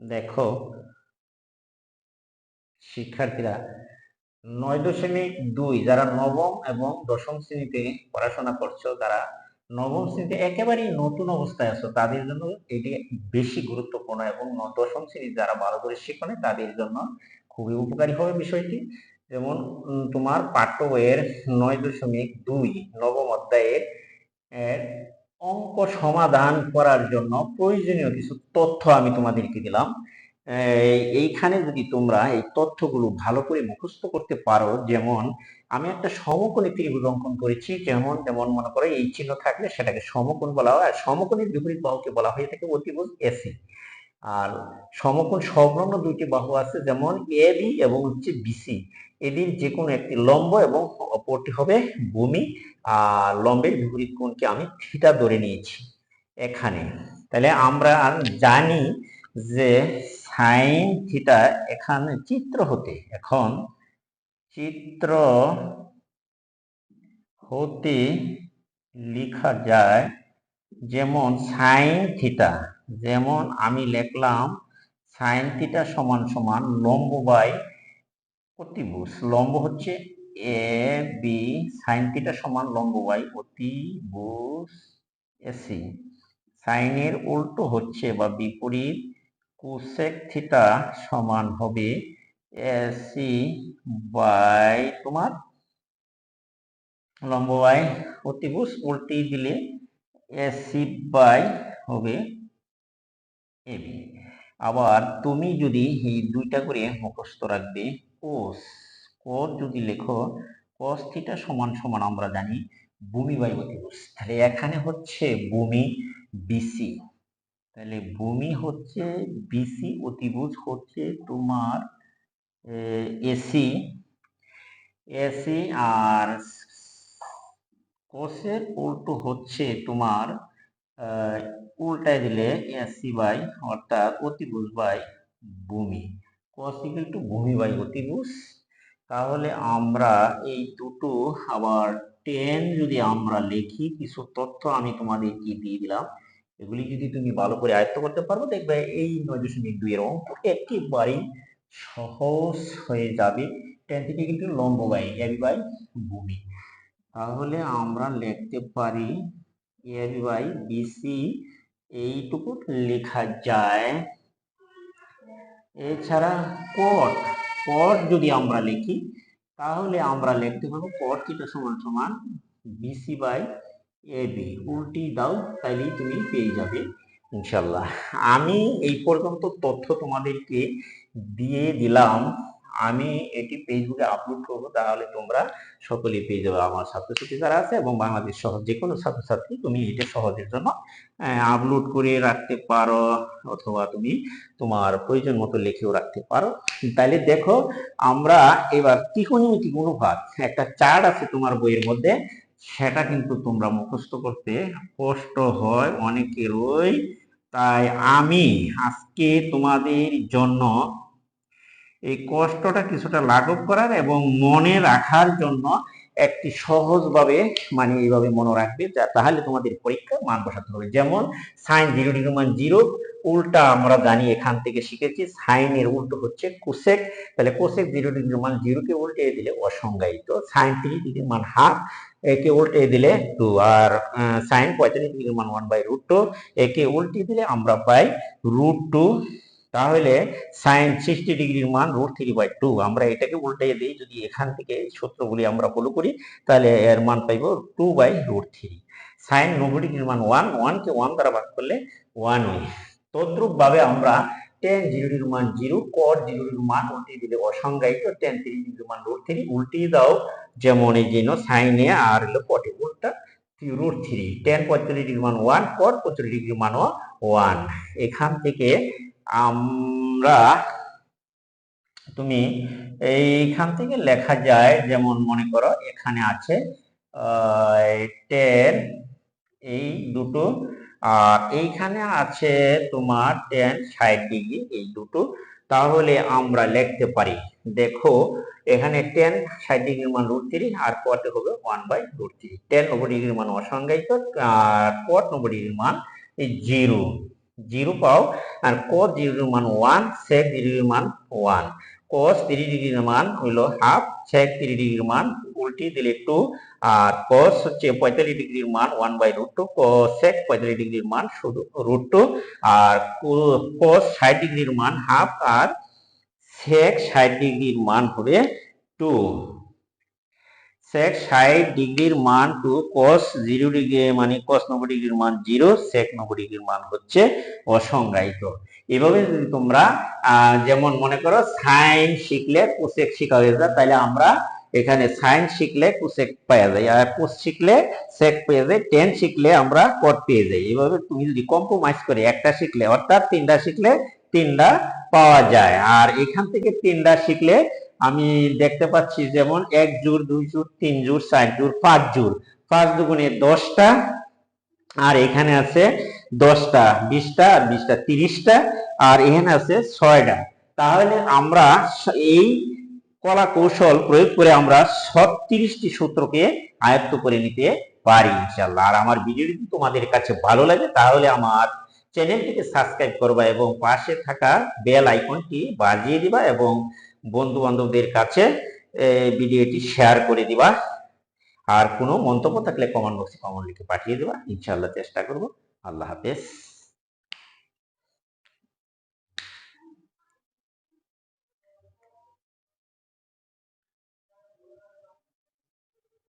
দেখো, শিক্ষার্থীরা, নয় দশমিক দুই, যারা নবম এবং দশম শ্রেণীতে পড়াশোনা করছ তারা নবম শ্রেণীতে একেবারেই নতুন অবস্থায় আছো, তাদের জন্য এটি বেশি গুরুত্বপূর্ণ এবং দশম শ্রেণি যারা ভালো করে শিখনে তাদের জন্য খুবই উপকারী হবে বিষয়টি। যেমন তোমার পাঠ্য বইয়ের নয় দশমিক দুই, নবম অধ্যায়ের অঙ্ক সমাধান করার জন্য প্রয়োজনীয় কিছু তথ্য আমি তোমাদেরকে দিলাম। এইখানে যদি তোমরা এই তথ্যগুলো ভালো করে মুখস্থ করতে পারো, যেমন আমি একটা সমকোণী ত্রিভুজ অঙ্কন করেছি, যেমন যেমন মনে করো এই চিহ্ন থাকলে সেটাকে সমকোণ বলা হয়, আর সমকোণের বিপরীত বাহুকে বলা হয়ে থাকে অতিভুজ এসি আর সমকোণ সংলগ্ন দুইটি বাহু আছে, যেমন এ, বি এবং হচ্ছে বিসি এদের যে কোনো একটি লম্ব এবং অপরটি হবে ভূমি, আর লম্বের বিপরীত কোণকে আমি থিটা ধরে নিয়েছি এখানে। তাহলে আমরা জানি যে সাইন থিটা এখানে চিত্র হতে, এখন চিত্র হতে লেখা যায় যেমন সাইন থিটা। যেমন আমি লিখলাম সাইন থিটা সমান সমান লম্ব বাই অতিভুজ। লম্ব হচ্ছে এ বি সাইন থিটা সমান লম্ব বাই অতিভুজ এসি সাইনের উল্টো হচ্ছে বা বিপরীত কোসেক থিটা সমান হবে এসি বাই তোমার লম্ব বাই অতিভুজ। উল্টি দিলে এসি বাই হবে এবি আবার তুমি যদি এই দুইটা করে মুখস্থ রাখবে কোস কোস যদি লেখো কোস থিটা সমান সমান আমরা জানি ভূমি বাই অতিভুজ তাহলে এখানে হচ্ছে ভূমি বিসি তাহলে ভূমি হচ্ছে বিসি অতিভুজ হচ্ছে তোমার এসি এসি আর কোসের উল্টো হচ্ছে তোমার উল্টায় দিলে এসি বাই অর্থাৎ অতিভুজ বাই ভূমি। ইকুয়াল টু ভূমি বাই অতিভুজ। তাহলে আমরা এই দুটো আবার টেন যদি আমরা লিখি, কিছু তথ্য আমি তোমাদেরকে দিয়ে দিলাম। এগুলি যদি তুমি ভালো করে আয়ত্ত করতে পারো, দেখবে এই নয় দশমিক দুই এর অঙ্ক একেবারেই সহজ হয়ে যাবে। টেন থেকে কিন্তু লম্ব বাই এবি বাই ভূমি। তাহলে আমরা লিখতে পারি এবি বাই বিসি এইটুকু লেখা যায়। এছাড়া কট কট যদি আমরা লিখি, তাহলে আমরা লিখতে পারব কট থিটা সমান সমান বিসি বাই এবি উল্টি দাও, তাইলেই তুমি পেয়ে যাবে, ইনশাল্লাহ। আমি এই পর্যন্ত তথ্য তোমাদেরকে দিয়ে দিলাম। আমি এটি ফেসবুকে আপলোড করব, তাহলে তোমরা সকলেই পেয়ে যাবে। আমার ছাত্রছাত্রী যারা আছে এবং বাংলাদেশ সহ যে কোনো ছাত্রছাত্রী, তুমি এটা সহজের জন্য আপলোড করে রাখতে পারো অথবা তুমি তোমার প্রয়োজন মতো লিখেও রাখতে পারো। তাইলে দেখো, আমরা এবার ত্রিকোণমিতিক অনুপাত, একটা চার্ট আছে তোমার বইয়ের মধ্যে, সেটা কিন্তু তোমরা মুখস্থ করতে কষ্ট হয় অনেকেরই। তাই আমি আজকে তোমাদের জন্য এই কষ্টটা কিছুটা লাঘব করার এবং মনে রাখার জন্য একটি সহজভাবে মানে এইভাবে মনে রাখবে তাহলে তোমাদের পরীক্ষা মান বসাতে হবে। যেমন সাইন জিরো ডিগ্রি মান জিরো উল্টা আমরা জানি এখান থেকে শিখেছি সাইনের উল্টো হচ্ছে কোসেক তাহলে কোসেক জিরো ডিগ্রি মান জিরোকে উল্টে দিলে অসংজ্ঞায়িত সাইন থ্রি ডিগ্রি মান হাফ একে উল্টে দিলে টু আর সাইন পঁয়তাল্লিশ ডিগ্রি মান ওয়ান বাই রুট টু একে উল্টে দিলে আমরা পাই রুট টু তাহলে সাইন সিক্সটি ডিগ্রির মান রুট থ্রি বাই টু আমরা এটাকে উল্টে দিই, যদি এখান থেকে সূত্রগুলি আমরা ফলো করি, তাহলে এর মান পাইব two by root three sine নব্বই ডিগ্রির মান ওয়ান ওয়ানকে ওয়ান দ্বারা ভাগ করলে ওয়ান ওই তদ্রুপ ভাবে আমরা টেন জিরো ডিগ্রির মান জিরো কট জিরো ডিগ্রির মান উল্টে দিলে অসংজ্ঞায়িত টেন থ্রি ডিগ্রির মান রুট থ্রি উল্টিয়ে দাও। যেমন এই জন্য সাইনে আর হলো কটে উল্টা রুট থ্রি টেন পঁয়তাল্লিশ ডিগ্রি মান ওয়ান কট পঁয়তাল্লিশ ডিগ্রি মানও ওয়ান এখান থেকে আমরা তুমি এইখান থেকে লেখা যায়, যেমন মনে করো এখানে আছে টেন এই দুটো, আর এইখানে আছে তোমার টেন ষাট ডিগ্রি এই দুটো। তাহলে আমরা লিখতে পারি, দেখো, এখানে টেন ষাট ডিগ্রির মান রুট থ্রি আর কটে হবে one by root three tan নব্বই ডিগ্রির মান অসংজ্ঞায়িত, আর কট নব্বই ডিগ্রির মান জিরো জিরো পাও, আর কস জিরোর মান ওয়ান সেক জিরোর মান ওয়ান কস থ্রি ডিগ্রির মান হইল হাফ সেক থ্রি ডিগ্রির মান উল্টি দিলে টু আর কস হচ্ছে পঁয়তাল্লিশ ডিগ্রির মান one by root two sec পঁয়তাল্লিশ ডিগ্রির মান শুধু রুট টু আর কস ষাট ডিগ্রির মান হাফ আর সেক ষাট ডিগ্রির মান হবে টু সেক ষাট ডিগ্রির মান টু কস জিরো ডিগ্রি মানে কস নব্বই ডিগ্রির মান জিরো সেক নব্বই ডিগ্রির মান হচ্ছে অসংজ্ঞায়িত। এভাবে যদি তোমরা যেমন মনে করো সাইন শিখলে কোসেক শিখা হয়ে যায়, তাহলে আমরা এখানে সাইন শিখলে কোসেক পাওয়া যায়, আর কোস শিখলে সেক পেয়ে যায় টেন শিখলে আমরা কট পেয়ে যাই। এভাবে তুমি যদি কম্প্রোমাইজ করে একটা শিখলে, অর্থাৎ তিনটা শিখলে তিনটা পাওয়া যায়, আর এখান থেকে তিনটা শিখলে আমি দেখতে পাচ্ছি যেমন এক জোর দুই জোর তিন জোর চার জোর পাঁচ জোর পাঁচ দুগুণে দশটা, আর এখানে আছে দশটা, বিশটা, আর বিশটা, তিরিশটা, আর এখানে আছে ছয়টা। তাহলে আমরা এই কলা কৌশল প্রয়োগ করে আমরা ছত্রিশটি সূত্রকে আয়ত্ত করে নিতে পারি ইনশাল্লাহ আর আমার ভিডিও যদি তোমাদের কাছে ভালো লাগে, তাহলে আমার চ্যানেলটিকে সাবস্ক্রাইব করবা এবং পাশে থাকা বেল আইকনটি বাজিয়ে দিবা এবং বন্ধু বান্ধবদের কাছে ভিডিওটি শেয়ার করে দিবা। আর কোনো মন্তব্য থাকলে কমেন্ট বক্সে কমেন্ট লিখে পাঠিয়ে দেবা। ইনশাল্লাহ চেষ্টা করব। আল্লাহ হাফেজ।